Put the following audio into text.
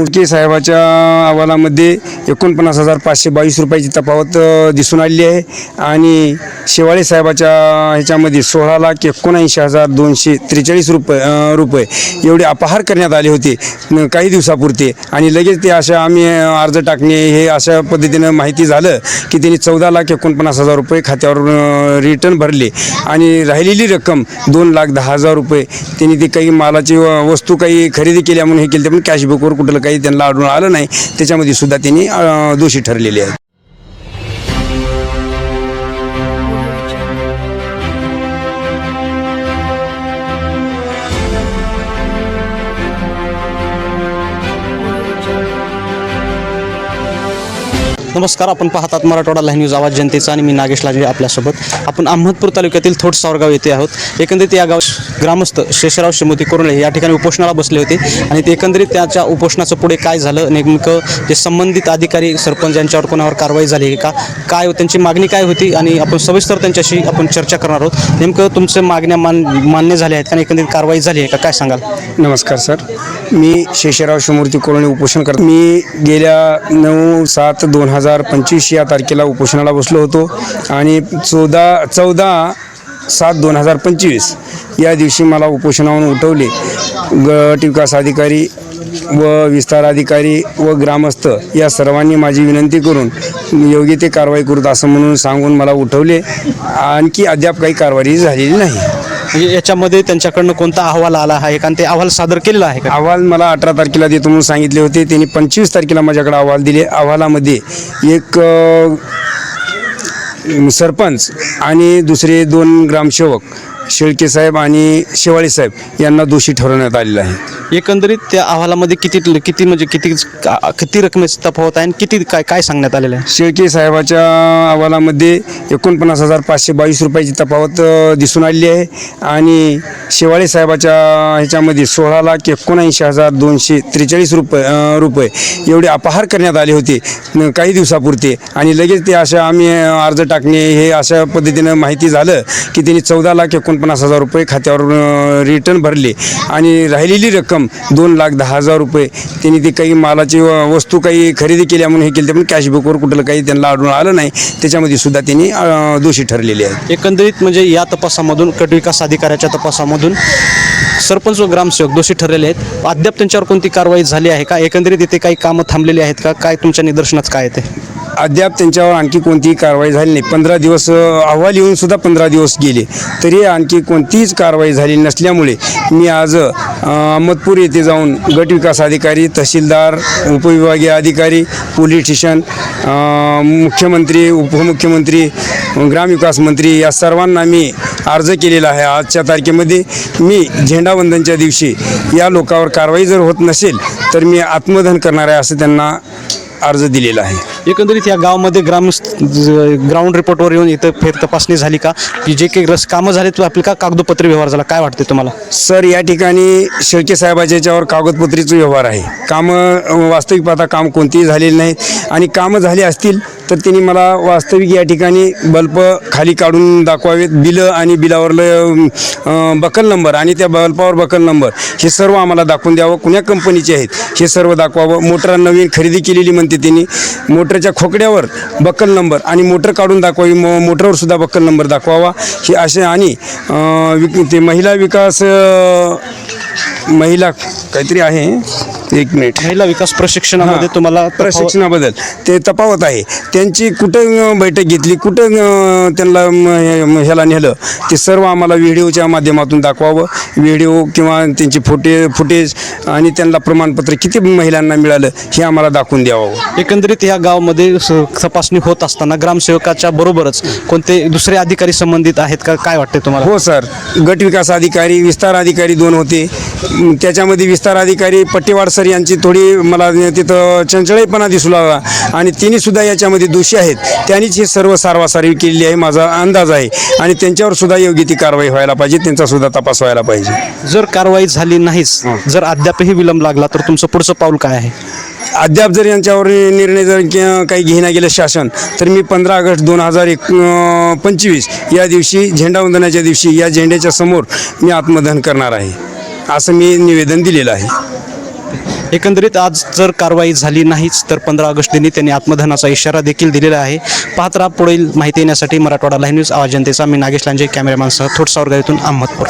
मुडके साहेबाच्या अहवालामध्ये एकोणपन्नास हजार पाचशे बावीस रुपयाची तफावत दिसून आलेली आहे. आणि शेवाळे साहेबाच्या ह्याच्यामध्ये सोळा लाख एकोणऐंशी हजार दोनशे त्रेचाळीस रुपये रुपये एवढे अपहार करण्यात आले होते काही दिवसापुरते. आणि लगेच ते अशा आम्ही अर्ज टाकणे हे अशा पद्धतीनं माहिती झालं की त्यांनी चौदा लाख एकोणपन्नास हजार रुपये खात्यावर रिटर्न भरले. आणि राहिलेली रक्कम दोन लाख दहा हजार रुपये. त्यांनी ती काही मालाची व- वस्तू काही खरेदी केल्या म्हणून हे केले ते पण कॅशबुकवर कुठलं काही त्यांना आढळून आलं नाही त्याच्यामध्ये सुद्धा त्यांनी दोषी ठरलेले आहेत. नमस्कार आपण पाहतात मराठवाडा लाईव्ह न्यूज आवाज जनतेचा आणि मी नागेश लांजे आपल्यासोबत. आपण अहमदपूर तालुक्यातील थोट सावरगाव येथे आहोत. एकंदरीत या गाव ग्रामस्थ शेषराव श्रीमती कोरोले या ठिकाणी उपोषणाला बसले होते आणि ते एकंदरीत त्याच्या उपोषणाचं पुढे काय झालं नेमकं जे संबंधित अधिकारी सरपंच यांच्यावर कोणावर कारवाई झाली आहे का? काय त्यांची मागणी काय होती? आणि आपण सविस्तर त्यांच्याशी आपण चर्चा करणार आहोत. नेमकं तुमच्या मागण्या मान मान्य झाल्या आहेत का एकंदरीत कारवाई झाली आहे का? काय सांगाल? नमस्कार सर. मी शेषराव शिमूर्ती कोरोनी उपोषण करतो. मी गेल्या नऊ सात दोन हजार पंचवीस या तारखेला उपोषणाला बसलो होतो. आणि चौदा चौदा सात दोन हजार पंचवीस या दिवशी मला उपोषणावरून उठवले. गट विकास अधिकारी व विस्तार अधिकारी व ग्रामस्थ या सर्वांनी माझी विनंती करून योग्य ते कारवाई करूत असं म्हणून सांगून मला उठवले. आणखी अद्याप काही कारवाई झालेली नाही. म्हणजे याच्यामध्ये त्यांच्याकडनं कोणता अहवाल आला आहे? कारण ते अहवाल सादर केलेला आहे का? अहवाल मला अठरा तारखेला देतो म्हणून सांगितले होते. त्यांनी पंचवीस तारखेला माझ्याकडे अहवाल दिले. अहवालामध्ये एक अ, सरपंच आणि दुसरे दोन ग्रामसेवक शेळके साहेब आणि शेवाळे साहेब यांना दोषी ठरवण्यात आलेलं आहे. एकंदरीत त्या अहवालामध्ये किती किती म्हणजे किती किती रकमेची तफावत आहे आणि किती काय काय सांगण्यात आलेलं आहे? शेळके साहेबाच्या अहवालामध्ये एकोणपन्नास हजार पाचशे बावीस रुपयाची तफावत अ, दिसून आलेली आहे आणि शेवाळे साहेबाच्या ह्याच्यामध्ये सोळा लाख एकोणऐंशी हजार दोनशे त्रेचाळीस रुपये अ, रुपये एवढे अपहार करण्यात आले होते न- काही दिवसापुरते. आणि लगेच ते अशा आम्ही अ, अर्ज टाकणे हे अशा पद्धतीनं माहिती झालं की त्यांनी चौदा लाख एकोणपन्नास हजार रुपये खात्यावर रिटर्न भरले. आणि राहिलेली रक्कम दोन लाख दहा हजार रुपये. त्यांनी ती काही मालाची व- वस्तू काही खरेदी केल्या म्हणून हे केले पण कॅशबुकवर कुठलं काही त्यांना आढळून आलं नाही. त्याच्यामध्ये सुद्धा त्यांनी दोषी ठरलेले आहेत. एकंदरीत म्हणजे या तपासामधून गट विकास अधिकाऱ्याच्या तपासामधून सरपंच व ग्रामसेवक दोषी ठरलेले आहेत. अद्याप त्यांच्यावर कोणती कारवाई झाली आहे का? एकंदरीत इथे काही कामं थांबलेली आहेत का? काय तुमच्या निदर्शनात काय येते अद्याप त्यांच्यावर आणखी कोणतीही कारवाई झाली नाही. पंधरा दिवस अहवाल येऊन सुद्धा पंधरा दिवस गेले. तरी आणखी कोणतीच कारवाई झाली नसल्यामुळे मी आज अहमदपूर येथे जाऊन गट विकास अधिकारी तहसीलदार उपविभागीय अधिकारी पोलीस स्टेशन मुख्यमंत्री उपमुख्यमंत्री ग्रामविकास मंत्री या सर्वांना मी अर्ज केलेला आहे. आजच्या तारखेमध्ये मी झेंडावंदनच्या दिवशी या लोकांवर कारवाई जर होत नसेल तर मी आत्मदहन करणार आहे असं त्यांना अर्ज दिलेला आहे. एकंदरीत या गावामध्ये ग्राम ग्राउंड रिपोर्टवर येऊन इथं फेर तपासणी झाली का? की जे काही रस कामं झाले तो आपलं का कागदोपत्री व्यवहार झाला? काय वाटते तुम्हाला? सर या ठिकाणी शेळके साहेबाच्या याच्यावर कागदपत्रीचा व्यवहार आहे. कामं वास्तविक पाहता काम कोणतीही झालेली नाहीत. आणि कामं झाली असतील तर त्यांनी मला वास्तविक या ठिकाणी बल्ब खाली काढून दाखवावेत. बिलं आणि बिलावरलं बकल नंबर आणि त्या बल्बावर बकल नंबर हे सर्व आम्हाला दाखवून द्यावं. कुण्या कंपनीचे आहेत हे सर्व दाखवावं. मोटर नवीन खरेदी केलेली म्हणते त्यांनी. मोटरच्या खोकड्यावर बक्कल नंबर आणि मोटर काढून दाखवावी. मो मोटरवर सुद्धा बक्कल नंबर दाखवावा. हे असे आणि विक ते महिला विकास महिला काहीतरी आहे. एक मिनिट. महिला विकास प्रशिक्षणामध्ये तुम्हाला प्रशिक्षणाबद्दल. ते तफावत आहे. त्यांची कुठं बैठक घेतली कुठं त्यांना ह्याला नेलं ते सर्व आम्हाला व्हिडिओच्या माध्यमातून दाखवावं. व्हिडिओ किंवा त्यांची फुटे फुटेज आणि त्यांना प्रमाणपत्र किती महिलांना मिळालं हे आम्हाला दाखवून द्यावं. एकंदरीत या गावामध्ये तपासणी होत असताना ग्रामसेवकाच्या बरोबरच कोणते दुसरे अधिकारी संबंधित आहेत का? काय वाटते तुम्हाला? हो सर. गट विकास अधिकारी विस्तार अधिकारी दोन होते. त्याच्यामध्ये विस्तार अधिकारी पट्टेवाड सर यांची थोडी मला तिथं चंचळेपणा दिसू लागला. आणि तिन्ही सुद्धा याच्यामध्ये दोषी आहेत. त्यांनीच हे सर्व सारवासारवी केलेली आहे. माझा अंदाज आहे. आणि त्यांच्यावर सुद्धा योग्य ती कारवाई व्हायला पाहिजे. त्यांचा सुद्धा तपास व्हायला पाहिजे. जर कारवाई झाली नाहीच जर अद्यापही विलंब लागला तर तुमचं पुढचं पाऊल काय आहे? अद्याप जर यांच्यावर निर्णय जर काही घेण्यात गेलं शासन तर मी पंधरा ऑगस्ट दोन हजार एक पंचवीस या दिवशी झेंडावंदनाच्या दिवशी या झेंड्याच्या समोर मी आत्मदहन करणार आहे. असं मी निवेदन दिलेलं आहे. एकंदरीत आज जर कारवाई झाली नाहीच तर पंधरा ऑगस्ट दिनी त्यांनी आत्मधनाचा इशारा देखील दिलेला आहे. पाहत राहा पुढील माहिती येण्यासाठी मराठवाडा लाईव्ह न्यूज आवाज जनतेचा. मी नागेश लांजे कॅमेरामॅनसह थोट अहमदपूर.